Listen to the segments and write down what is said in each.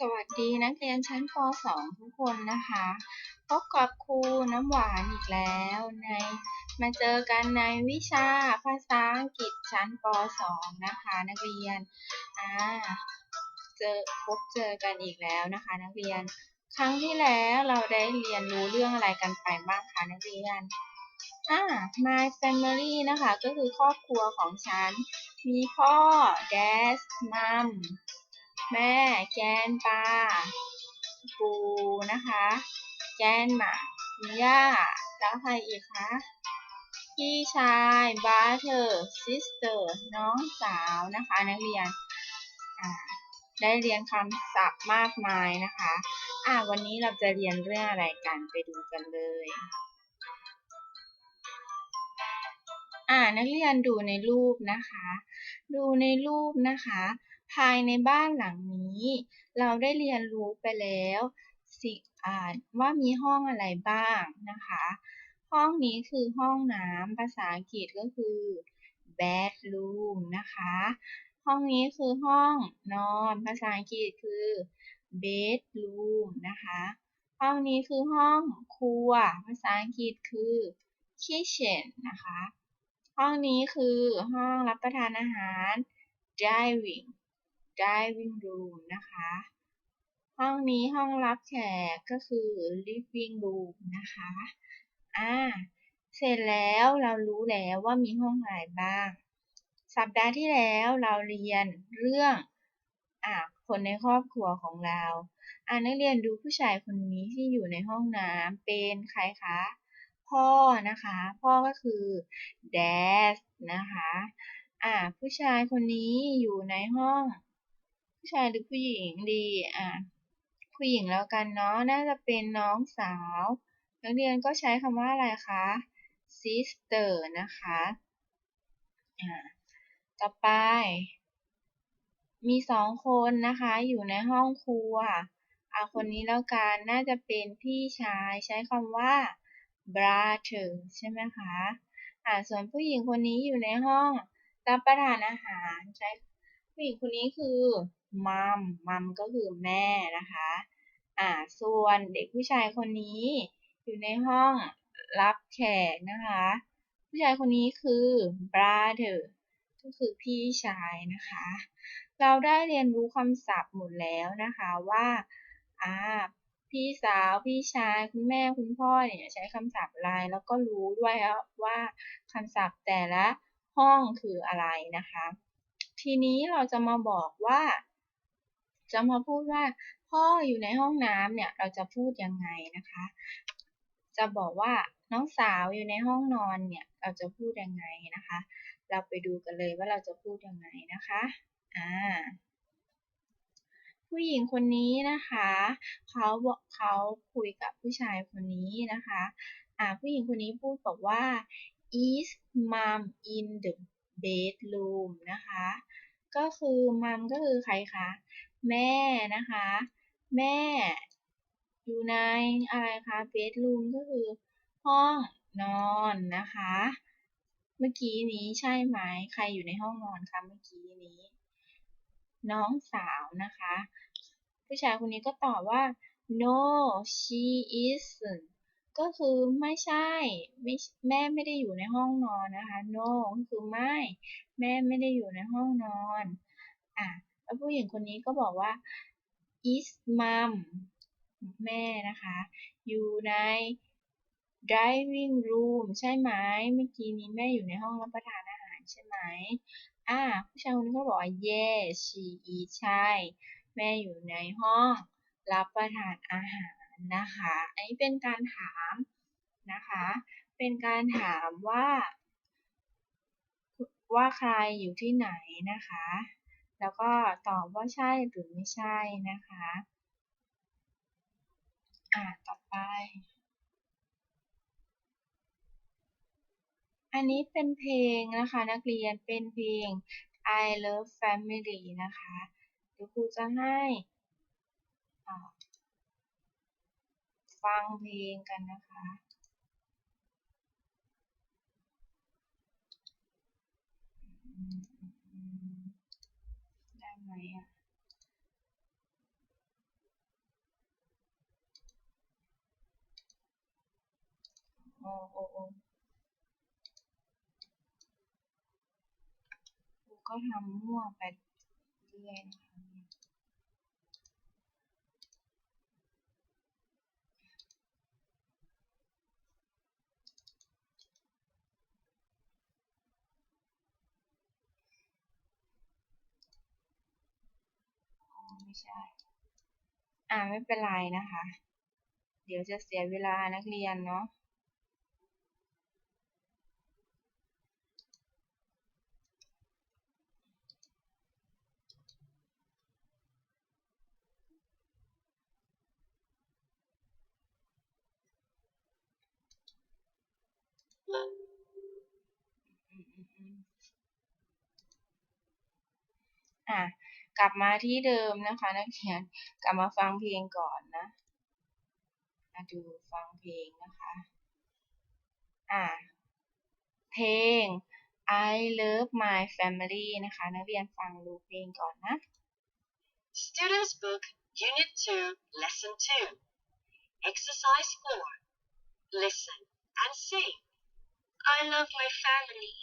สวัสดีนักเรียนชั้นป .2 ทุกคนนะคะ พบกับครูน้ำหวานอีกแล้วในมาเจอกันในวิชาภาษาอังกฤษชั้นป .2 นะคะ นักเรียนอ่าเจอพบเจอกันอีกแล้วนะคะ นักเรียน ครั้งที่แล้วเราได้เรียนรู้เรื่องอะไรกันไปบ้างคะนักเรียนอ่า my family นะคะ ก็คือครอบครัวของฉัน มีพ่อ dad mom แม่แกนปลาปูนะคะ แกนหมามีย่าแล้วใครอีกคะพี่ชายบาเธอร์ซิสเตอร์น้องสาวนะคะ นักเรียนได้เรียนคำศัพท์มากมายนะคะ อ่าวันนี้เราจะเรียนเรื่องอะไรกันไปดูกันเลย อ่านักเรียนดูในรูปนะคะ ดูในรูปนะคะ ภายในบ้านหลังนี้ เราได้เรียนรู้ไปแล้วสิอ่าว่ามีห้องอะไรบ้างนะคะ ห้องนี้คือห้องน้ำภาษาอังกฤษก็คือ bedroom นะคะ ห้องนี้คือห้องนอนภาษาอังกฤษคือ bedroom นะคะ ห้องนี้คือห้องครัว ภาษาอังกฤษคือ kitchen นะคะ ห้องนี้คือห้องรับประทานอาหาร dining dining room นะคะ ห้องนี้ห้องรับแขกก็คือ living room นะคะ อ่า เสร็จแล้วเรารู้แล้วว่ามีห้องอะไรบ้าง สัปดาห์ที่แล้วเราเรียนเรื่องอ่าคนในครอบครัวของเรา อ่านักเรียนดูผู้ชายคนนี้ที่อยู่ในห้องน้ำเป็นใครคะพ่อนะคะ พ่อก็คือ dad นะคะ อ่า ผู้ชายคนนี้อยู่ในห้อง ผู้ชายหรือผู้หญิงดีอะผู้หญิงแล้วกันเนาะน่าจะเป็นน้องสาว นักเรียนก็ใช้คำว่าอะไรคะ sister นะคะอ่าต่อไป มีสองคนนะคะ อยู่ในห้องครัวอ่าคนนี้แล้วกันน่าจะเป็นพี่ชายใช้คำว่า brother ใช่ไหมคะอ่าส่วนผู้หญิงคนนี้อยู่ในห้องรับประทานอาหารใช้ผู้หญิงคนนี้คือ มัมมัมก็คือแม่นะคะ อ่า ส่วนเด็กผู้ชายคนนี้อยู่ในห้องรับแขกนะคะ ผู้ชายคนนี้คือ brother ก็คือพี่ชายนะคะ เราได้เรียนรู้คำศัพท์หมดแล้วนะคะว่าอ่าพี่สาว พี่ชาย คุณแม่ คุณพ่อเนี่ยใช้คำศัพท์อะไร แล้วก็รู้ด้วยว่าคำศัพท์แต่ละห้องคืออะไรนะคะ ทีนี้เราจะมาบอกว่า จะมาพูดว่าพ่ออยู่ในห้องน้ำเนี่ย เราจะพูดยังไงนะคะ จะบอกว่าน้องสาวอยู่ในห้องนอนเนี่ย เราจะพูดยังไงนะคะ เราไปดูกันเลยว่าเราจะพูดยังไงนะคะ อ่า ผู้หญิงคนนี้นะคะ เขาบอกเขาคุยกับผู้ชายคนนี้นะคะ อ่า ผู้หญิงคนนี้พูดบอกว่า is mom in the bedroom นะคะ ก็คือ mom ก็คือใครคะ แม่นะคะ แม่อยู่ในอะไรคะเบดรูมก็คือห้องนอนนะคะ เมื่อกี้นี้ใช่ไหมใครอยู่ในห้องนอนคะเมื่อกี้นี้ น้องสาวนะคะ ผู้ชายคนนี้ก็ตอบว่า no she isn't ก็คือไม่ใช่ไม่แม่ไม่ได้อยู่ในห้องนอนนะคะ no ก็คือไม่ แม่ไม่ได้อยู่ในห้องนอน อะ แล้วผู้หญิงคนนี้ก็บอกว่า is mom แม่นะคะ อยู่ใน driving room ใช่ไหมเมื่อกี้นี้แม่อยู่ในห้องรับประทานอาหารใช่ไหมอ่าผู้ชายคนนี้ก็บอกว่า yes she is ใช่ แม่อยู่ในห้องรับประทานอาหารนะคะ อันนี้เป็นการถามนะคะ เป็นการถามว่า ว่าใครอยู่ที่ไหนนะคะ แล้วก็ตอบว่าใช่หรือไม่ใช่นะคะ อ่าต่อไป อันนี้เป็นเพลงนะคะนักเรียนเป็นเพลง I Love Family นะคะเดี๋ยวครูจะให้ฟังเพลงกันนะคะ อะโอ้โอ้โอ้กูก็ทำมั่วไปเรื่อยนะคะ ไม่ใช่อ่าไม่เป็นไรนะคะ เดี๋ยวจะเสียเวลานักเรียนเนาะอะ กลับมาที่เดิมนะคะ นักเรียนกลับมาฟังเพลงก่อนนะมาดูฟังเพลงนะคะ อะเพลง I Love My Family นะคะ นักเรียนฟังดูเพลงก่อนนะ Students Book, Unit 2, Lesson 2. Exercise 4. Listen and sing. I love my family.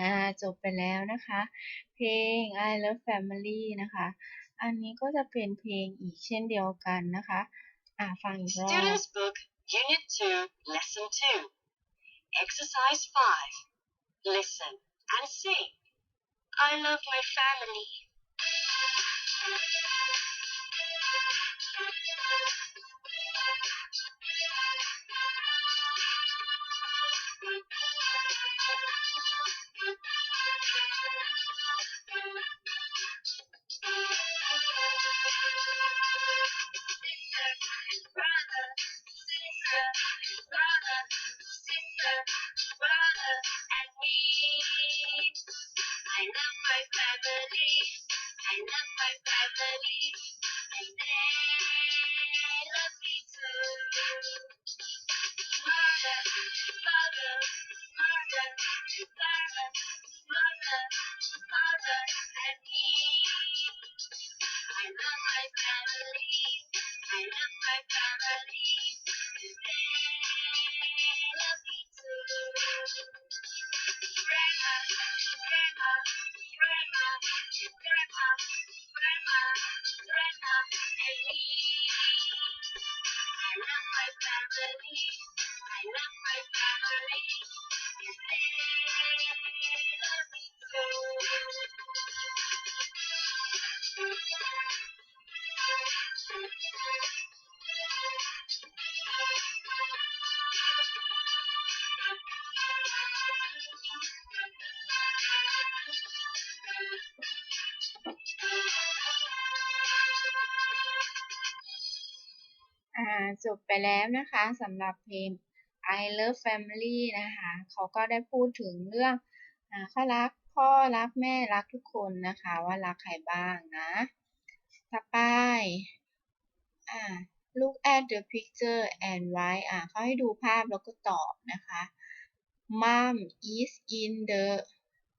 อ่าจบไปแล้วนะคะ เพลง I Love Family นะคะ อันนี้ก็จะเป็นเพลงอีกเช่นเดียวกันนะคะ อ่าฟังอีกรอบ Students Book, Unit 2, Lesson 2. Exercise 5. Listen and sing. I love my family. Okay. จบไปแล้วนะคะสำหรับเพลง I Love Family นะคะเขาก็ได้พูดถึงเรื่องอ่าเขารักพ่อรักแม่รักทุกคนนะคะว่ารักใครบ้างนะต่อไปอ่า look at the picture and write อ่าเขาให้ดูภาพแล้วก็ตอบนะคะ mom is in the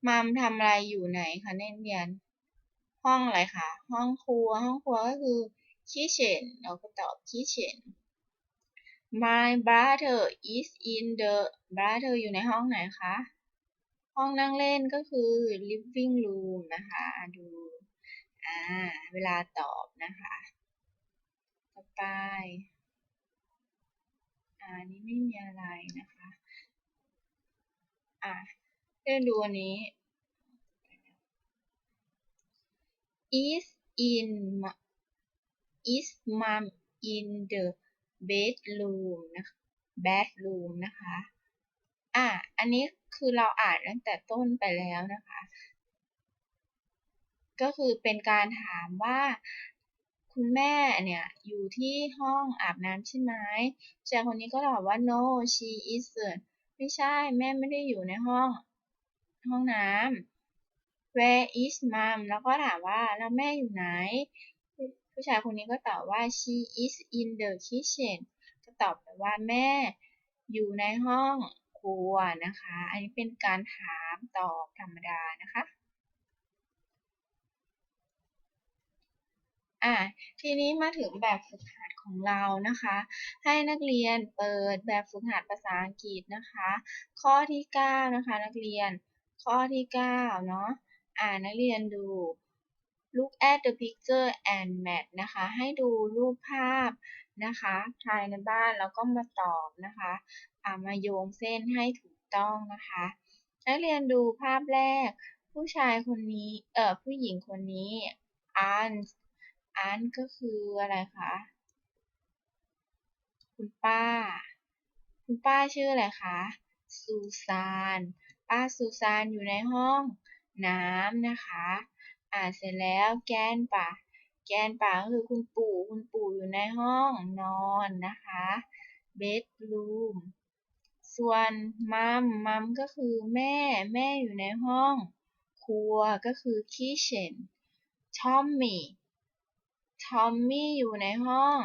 mom ทำอะไรอยู่ไหนคะนักเรียนห้องอะไรคะห้องครัวห้องครัวก็คือ kitchen เราก็ตอบ kitchen my brother is in the brother อยู่ในห้องไหนคะ ห้องนั่งเล่นก็คือ living room นะคะ ดู อ่า เวลาตอบนะคะ ต่อไป อ่าอันนี้ไม่มีอะไรนะคะ อ่าเดี๋ยวดูอันนี้ is in is mom in the bedroom นะคะ bedroom นะคะ อะ อันนี้คือเราอ่านตั้งแต่ต้นไปแล้วนะคะ ก็คือเป็นการถามว่าคุณแม่เนี่ยอยู่ที่ห้องอาบน้ำใช่ไหมชายคนนี้ก็ตอบว่า no she isn't ไม่ใช่แม่ไม่ได้อยู่ในห้องห้องน้ำ where is mom แล้วก็ถามว่าแล้วแม่อยู่ไหน ผู้ชายคนนี้ก็ตอบว่า she is in the kitchen ก็ตอบไปว่าแม่ อยู่ในห้องครัวนะคะ อันนี้เป็นการถามตอบธรรมดานะคะอะทีนี้มาถึงแบบฝึกหัดของเรานะคะ ให้นักเรียนเปิดแบบฝึกหัดภาษาอังกฤษนะคะ ข้อที่ 9 นะคะ นักเรียนข้อที่ 9 เนาะอ่านักเรียนดู look at the picture and match นะคะ ให้ดูรูปภาพนะคะภายในบ้านแล้วก็มาตอบนะคะามาโยงเส้นให้ถูกต้องนะคะ นักเรียนดูภาพแรก ผู้ชายคนนี้ เออผู้หญิงคนนี้อันอันก็คืออะไรคะ คุณป้า คุณป้าชื่ออะไรคะ ซูซาน ป้าซูซานอยู่ในห้องน้ำนะคะ อ่านเสร็จแล้วแกนป่า แกนป่าก็คือคุณปู่คุณปู่อยู่ในห้องนอนนะคะ bedroom ส่วนมัมมัมก็คือแม่แม่อยู่ในห้อง ครัวก็คือ kitchen ทอมมี่ทอมมี่อยู่ในห้อง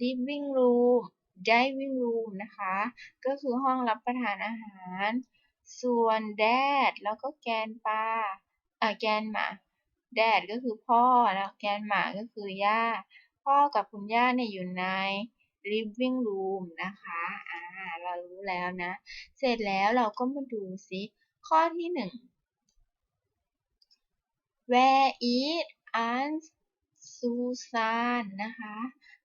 living room dining room นะคะ ก็คือห้องรับประทานอาหาร ส่วน dad แล้วก็แกนปลาอ่าแกนหมา dad ก็คือพ่อแล้วแกนหมาก็คือย่า พ่อกับคุณย่าเนี่ยอยู่ใน living room นะคะอ่าเรารู้แล้วนะ เสร็จแล้วเราก็มาดูซิข้อที่หนึ่ง Where is Aunt Susan นะคะ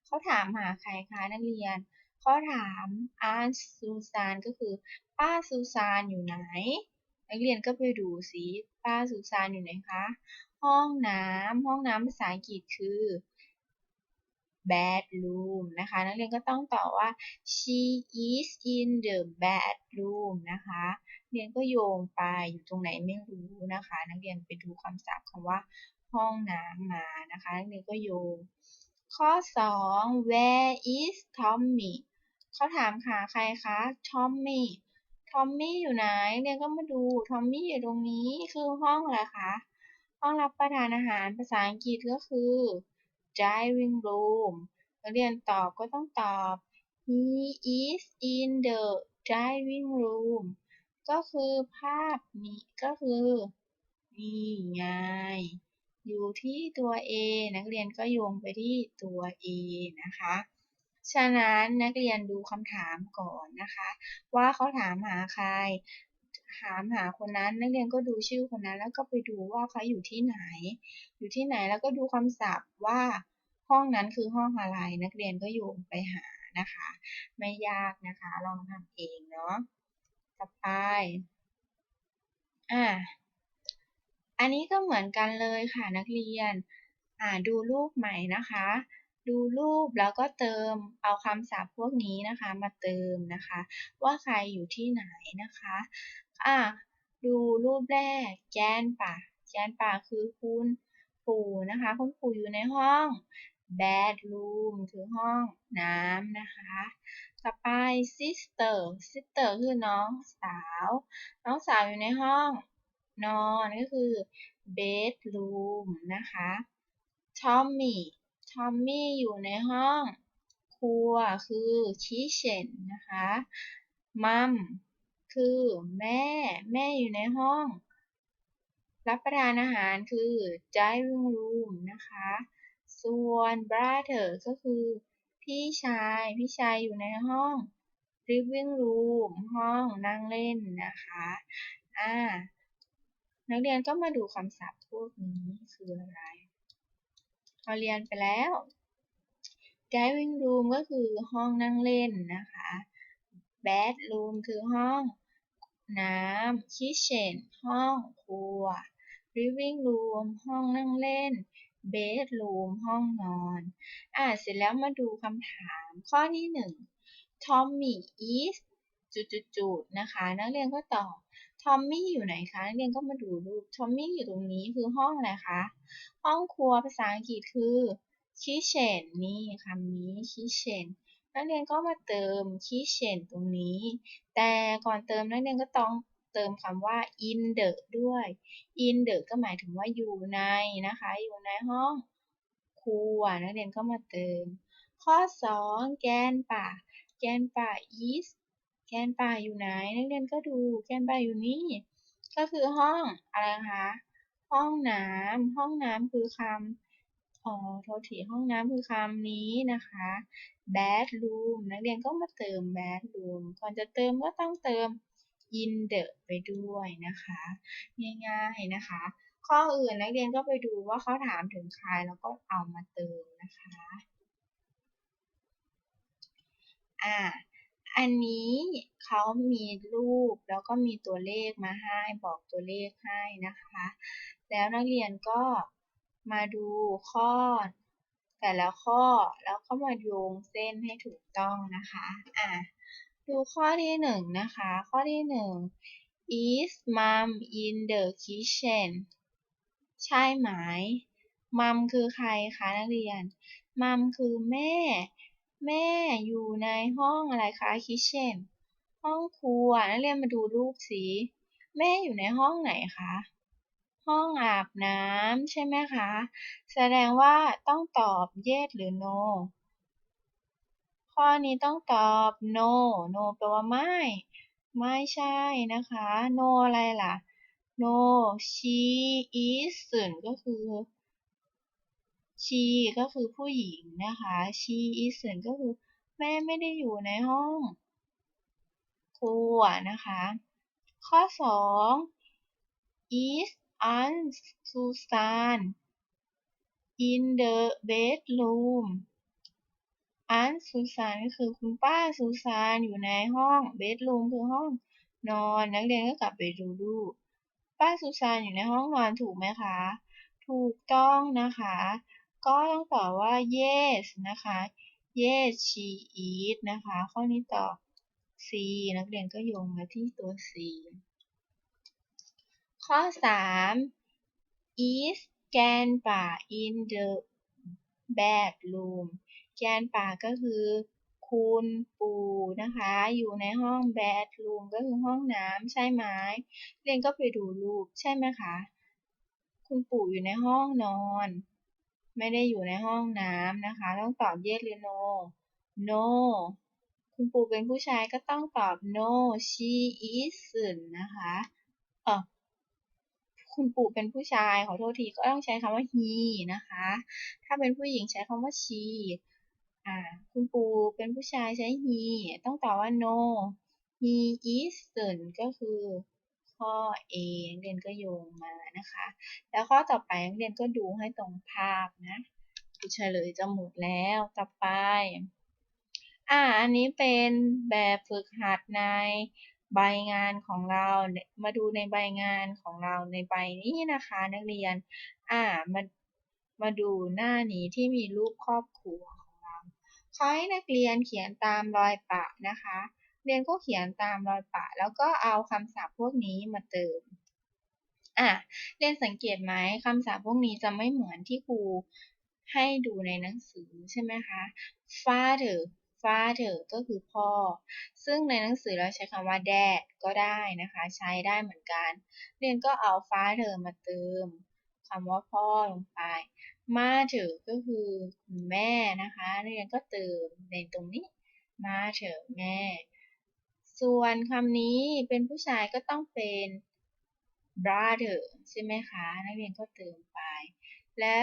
เขาถามหาใครคะนักเรียนเขาถาม Aunt Susan ก็คือป้าซูซานอยู่ไหนนักเรียนก็ไปดูซิป้าซูซานอยู่ไหนคะ ห้องน้ำห้องน้ำภาษาอังกฤษคือ bedroom นะคะ นักเรียนก็ต้องตอบว่า she is in the bedroom นะคะ เรียนก็โยงไปอยู่ตรงไหนไม่รู้นะคะ นักเรียนไปดูคำศัพท์คำว่าห้องน้ำมานะคะ นักเรียนก็โยง ข้อ 2 where is Tommy เขาถามหาใครคะ Tommy Tommy อยู่ไหนเรียนก็มาดู Tommy อยู่ตรงนี้คือห้องอะไรคะ ห้องรับประทานอาหารภาษาอังกฤษก็คือ dining room นักเรียนตอบก็ต้องตอบ he is in the dining room ก็คือภาพนี้ก็คือนี่ไง อยู่ที่ตัว A นักเรียนก็โยงไปที่ตัว A นะคะ ฉะนั้นนักเรียนดูคำถามก่อนนะคะ ว่าเขาถามหาใคร ถามหาคนนั้นนักเรียนก็ดูชื่อคนนั้น แล้วก็ไปดูว่าเขาอยู่ที่ไหน อยู่ที่ไหนแล้วก็ดูคำศัพท์ว่าห้องนั้นคือห้องอะไร นักเรียนก็โยงไปหานะคะ ไม่ยากนะคะ ลองทำเองเนาะต่อไปอ่าอันนี้ก็เหมือนกันเลยค่ะนักเรียน อ่าดูรูปใหม่นะคะ ดูรูปแล้วก็เติมเอาคำศัพท์พวกนี้นะคะ มาเติมนะคะ ว่าใครอยู่ที่ไหนนะคะ อ่าดูรูปแรก แกนป่า แกนป่าคือคุณปู่นะคะ คุณปู่อยู่ในห้อง bedroom คือห้องน้ำนะคะ ต่อไป sister sister คือน้องสาว น้องสาวอยู่ในห้องนอนก็คือ bedroom นะคะทอมมี่ทอมมี่อยู่ในห้อง ครัวคือ kitchen นะคะมัม คือแม่ แม่อยู่ในห้อง รับประทานอาหารคือ dining room นะคะ ส่วน brother ก็คือ พี่ชาย พี่ชายอยู่ในห้อง living room ห้องนั่งเล่นนะคะ อ่า นักเรียนก็มาดูคำศัพท์พวกนี้คืออะไรเราเรียนไปแล้ว dining room ก็คือห้องนั่งเล่นนะคะ bedroom คือห้อง น้ำ kitchen ห้องครัว living room ห้องนั่งเล่น bedroom ห้องนอน อ่า เสร็จแล้วมาดูคำถาม ข้อที่หนึ่ง Tommy is จุดๆนะคะ นักเรียนก็ตอบทอมมี่อยู่ไหนคะ นักเรียนก็มาดูรูปทอมมี่อยู่ตรงนี้คือห้องอะไรคะ ห้องครัวภาษาอังกฤษคือ kitchen นี่คำนี้ kitchen นักเรียนก็มาเติม kitchen ตรงนี้ แต่ก่อนเติมนักเรียนก็ต้องเติมคำว่า in the ด้วย in the ก็หมายถึงว่าอยู่ในนะคะ อยู่ในห้องครัวนักเรียนก็มาเติม ข้อ 2 แกนป่า แกนป่า is แกนป่าอยู่ไหน นักเรียนก็ดู แกนป่าอยู่นี่ ก็คือห้องอะไรคะ ห้องน้ำห้องน้ำคือคำ อ๋อโทษทีห้องน้ำคือคำนี้นะคะ bedroom นักเรียนก็มาเติม bedroom ก่อนจะเติมก็ต้องเติม in the ไปด้วยนะคะ ง่ายๆนะคะ ข้ออื่นนักเรียนก็ไปดูว่าเขาถามถึงใครแล้วก็เอามาเติมนะคะอ่าอันนี้เขามีรูปแล้วก็มีตัวเลขมาให้บอกตัวเลขให้นะคะ แล้วนักเรียนก็ มาดูข้อ แต่ละข้อแล้วก็มาโยงเส้นให้ถูกต้องนะคะอ่าดูข้อที่หนึ่งนะคะ ข้อที่หนึ่ง is mom in the kitchen ใช่ไหมมัมคือใครคะนักเรียน มัมคือแม่ แม่อยู่ในห้องอะไรคะ kitchen ห้องครัวนักเรียนมาดูรูปสิ แม่อยู่ในห้องไหนคะ ห้องอาบน้ำใช่ไหมคะ แสดงว่าต้องตอบ yes หรือ no ข้อนี้ต้องตอบ no no แปลว่าไม่ ไม่ใช่นะคะ no อะไรล่ะ no she isn't ก็คือ she ก็คือผู้หญิงนะคะ she isn't ก็คือแม่ไม่ได้อยู่ในห้องครัวนะคะ ข้อ 2 is Aunt Susan in the bedroom Aunt Susan ก็คือคุณป้าซูซานอยู่ในห้อง bedroom คือห้องนอนนักเรียนก็กลับไปดูรูปป้าซูซานอยู่ในห้องนอนถูกไหมคะ ถูกต้องนะคะ ก็ต้องตอบว่า yes นะคะ yes she is นะคะ ข้อนี้ตอบ C นักเรียนก็โยงมาที่ตัว C ข้อ 3 is แกนป่า in the bedroom แกนป่าก็คือ คุณปู่นะคะ อยู่ในห้อง bedroom ก็คือห้องน้ำใช่ไหมเรียนก็ไปดูรูปใช่ไหมคะ คุณปู่อยู่ในห้องนอน ไม่ได้อยู่ในห้องน้ำนะคะ ต้องตอบ yes หรือ no no คุณปู่เป็นผู้ชายก็ต้องตอบ no she isn't นะคะ เออ คุณปู่เป็นผู้ชายขอโทษทีก็ต้องใช้คำว่า he นะคะ ถ้าเป็นผู้หญิงใช้คำว่า she อ่า คุณปู่เป็นผู้ชายใช้ he ต้องตอบว่า no he isn't ก็คือข้อ A นักเรียนก็โยงมานะคะ แล้วข้อต่อไปนักเรียนก็ดูให้ตรงภาพนะเฉลยจะหมดแล้วต่อไป อ่า อันนี้เป็นแบบฝึกหัดใน ใบงานของเรา มาดูในใบงานของเราในใบนี้นะคะนักเรียน อ่า มา มาดูหน้านี้ที่มีรูปครอบครัวของเราขอให้นักเรียนเขียนตามรอยปะนะคะ เรียนก็เขียนตามรอยปะ แล้วก็เอาคำศัพท์พวกนี้มาเติมอะเรียนสังเกตไหมคำศัพท์พวกนี้จะไม่เหมือนที่ครูให้ดูในหนังสือใช่ไหมคะ father father ก็คือพ่อ ซึ่งในหนังสือเราใช้คำว่า dad ก็ได้นะคะ ใช้ได้เหมือนกันเรียนก็เอา father มาเติมคำว่าพ่อลงไป mother ก็คือคุณแม่นะคะเรียนก็เติมในตรงนี้ mother แม่ ส่วนคำนี้เป็นผู้ชายก็ต้องเป็น brother ใช่ไหมคะ นักเรียนก็เติมไป และ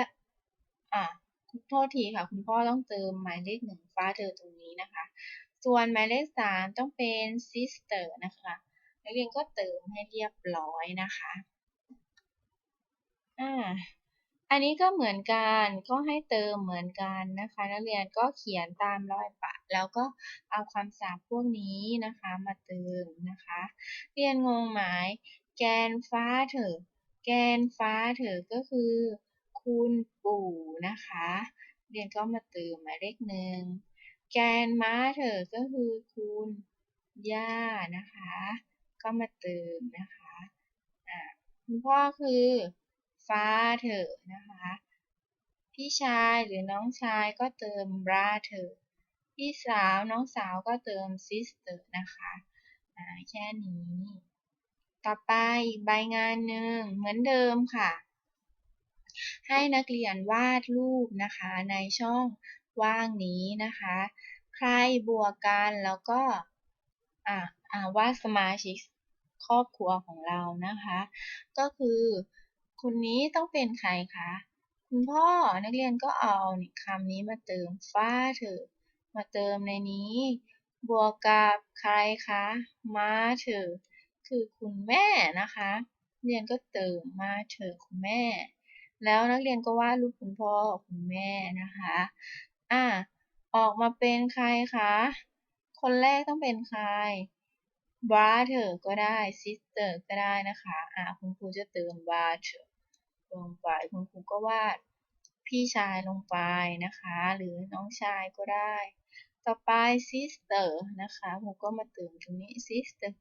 อะ โทษทีค่ะ คุณพ่อต้องเติมหมายเลขหนึ่ง father ตรงนี้นะคะ ส่วนหมายเลขสามต้องเป็น sister นะคะนักเรียนก็เติมให้เรียบร้อยนะคะอ่าอันนี้ก็เหมือนกันก็ให้เติมเหมือนกันนะคะ นักเรียนก็เขียนตามรอยปะ แล้วก็เอาคำศัพท์พวกนี้นะคะมาเติมนะคะ เรียนงงไหมแกนฟ้าเถอะแกนฟ้าเถอะก็คือ คุณปู่นะคะ เรียนก็มาเติมหมายเลขหนึ่ง แกนม้าเถอก็คือคุณย่านะคะ ก็มาเติมนะคะอ่าคุณพ่อคือฟ้าเถอนะคะ พี่ชายหรือน้องชายก็เติม brother พี่สาวน้องสาวก็เติม sister นะคะอ่าแค่นี้ ต่อไปอีกใบงานหนึ่งเหมือนเดิมค่ะ ให้นักเรียนวาดรูปนะคะในช่องว่างนี้นะคะ ใครบวกกันแล้วก็อ่าอ่าวาดสมาชิกครอบครัวของเรานะคะ ก็คือคนนี้ต้องเป็นใครคะคุณพ่อนักเรียนก็เอาคำนี้มาเติมฟ้าเถอะมาเติมในนี้ บวกกับใครคะมาเถอะคือคุณแม่นะคะ เรียนก็เติมมาเถอะคุณแม่ แล้วนักเรียนก็วาดรูปคุณพ่อคุณแม่นะคะ อะออกมาเป็นใครคะ คนแรกต้องเป็นใคร brother ก็ได้ sister ก็ได้นะคะ อะคุณครูจะเติม brother ลงไป คุณครูก็วาดพี่ชายลงไปนะคะ หรือน้องชายก็ได้ ต่อไป sister นะคะครูก็มาเติมตรงนี้ sister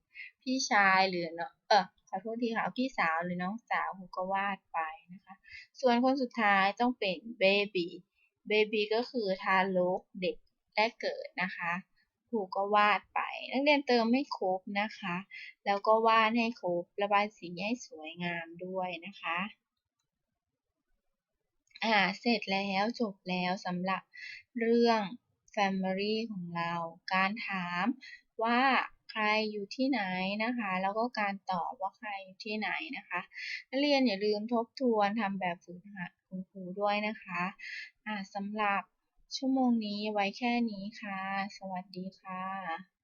พี่ชายหรือเนาะเออขอโทษทีค่ะ พี่สาวหรือน้องสาวครูก็วาดไป นะคะ ส่วนคนสุดท้ายต้องเป็น baby baby ก็คือทารกเด็กแรกเกิดนะคะครูก็วาดไป นักเรียนเติมไม่ครบนะคะ แล้วก็วาดให้ครบ ระบายสีให้สวยงามด้วยนะคะอ่าเสร็จแล้วจบแล้วสำหรับเรื่อง Family ของเรา การถามว่า ใครอยู่ที่ไหนนะคะ แล้วก็การตอบว่าใครอยู่ที่ไหนนะคะนักเรียนอย่าลืมทบทวนทำแบบฝึกหัดคุณครูด้วยนะคะอ่าสำหรับชั่วโมงนี้ไว้แค่นี้ค่ะ สวัสดีค่ะ